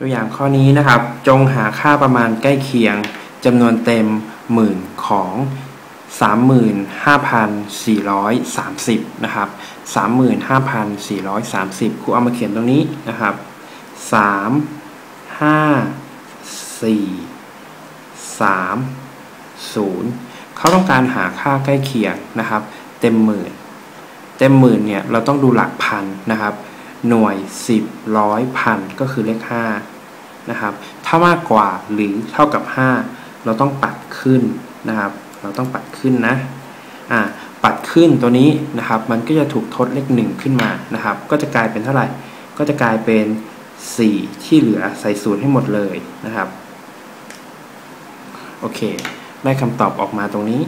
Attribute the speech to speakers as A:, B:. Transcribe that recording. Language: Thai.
A: ตัวอย่างข้อนี้นะครับ จงหาค่าประมาณใกล้เคียงจำนวนเต็มหมื่นของ 35,430 นะครับ 35,430 ครูเอามาเขียนตรงนี้นะครับ 3 5 4 3 0 เขาต้องการหาค่าใกล้เคียงนะครับ เต็มหมื่น เต็มหมื่นเนี่ยเราต้องดูหลักพันนะครับ หน่วย 10ร้อยพันก็คือเลข5นะครับ ถ้ามากกว่าหรือเท่ากับ 5 เราต้องปัดขึ้นนะครับ เราต้องปัดขึ้นนะอ่าปัดขึ้นตัวนี้นะครับ มันก็จะถูกทดเลข 1 ขึ้นมานะครับ ก็จะกลายเป็นเท่าไหร่ ก็จะกลายเป็น 4 ที่เหลือใส่ศูนย์ให้หมดเลยนะครับ โอเค ได้คำตอบออกมาตรงนี้